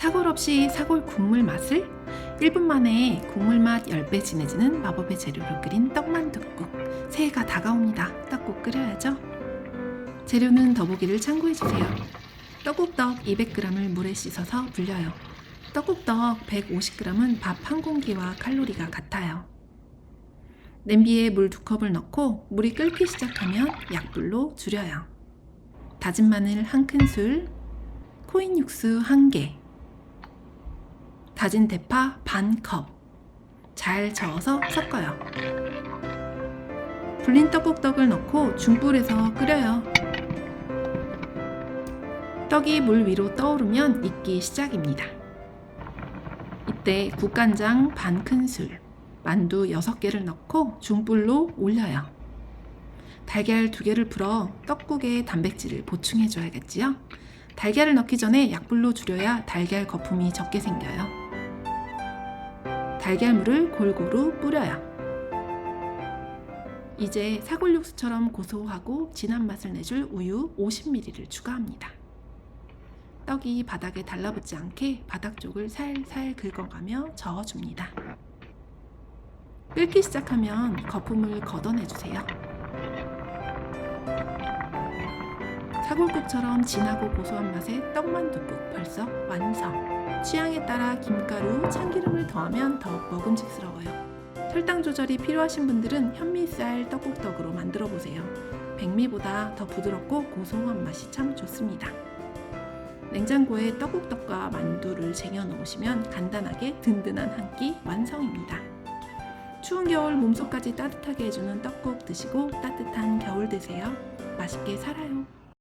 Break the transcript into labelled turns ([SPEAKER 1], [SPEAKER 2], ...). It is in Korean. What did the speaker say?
[SPEAKER 1] 사골 없이 사골 국물 맛을 1분 만에 국물 맛 10배 진해지는 마법의 재료로 끓인 떡만둣국. 새해가 다가옵니다. 떡국 끓여야죠. 재료는 더보기를 참고해주세요. 떡국떡 200g을 물에 씻어서 불려요. 떡국떡 150g은 밥 한 공기와 칼로리가 같아요. 냄비에 물 두 컵을 넣고 물이 끓기 시작하면 약불로 줄여요. 다진 마늘 한 큰술, 코인 육수 한 개, 다진 대파 반 컵. 잘 저어서 섞어요. 불린 떡국떡을 넣고 중불에서 끓여요. 떡이 물 위로 떠오르면 익기 시작입니다. 이때 국간장 반 큰술, 만두 6개를 넣고 중불로 올려요. 달걀 2개를 풀어 떡국에 단백질을 보충해 줘야겠지요? 달걀을 넣기 전에 약불로 줄여야 달걀 거품이 적게 생겨요. 달걀물을 골고루 뿌려요. 이제 사골 육수처럼 고소하고 진한 맛을 내줄 우유 50ml를 추가합니다. 떡이 바닥에 달라붙지 않게 바닥 쪽을 살살 긁어가며 저어줍니다. 끓기 시작하면 거품을 걷어내주세요. 사골국처럼 진하고 고소한 맛의 떡만둣국 벌써 완성. 취향에 따라 김가루, 참기름을 더하면 더욱 먹음직스러워요. 혈당 조절이 필요하신 분들은 현미쌀 떡국떡으로 만들어 보세요. 백미보다 더 부드럽고 고소한 맛이 참 좋습니다. 냉장고에 떡국떡과 만두를 쟁여 놓으시면 간단하게 든든한 한 끼 완성입니다. 추운 겨울 몸속까지 따뜻하게 해주는 떡국 드시고 따뜻한 겨울 되세요. 맛있게 살아요.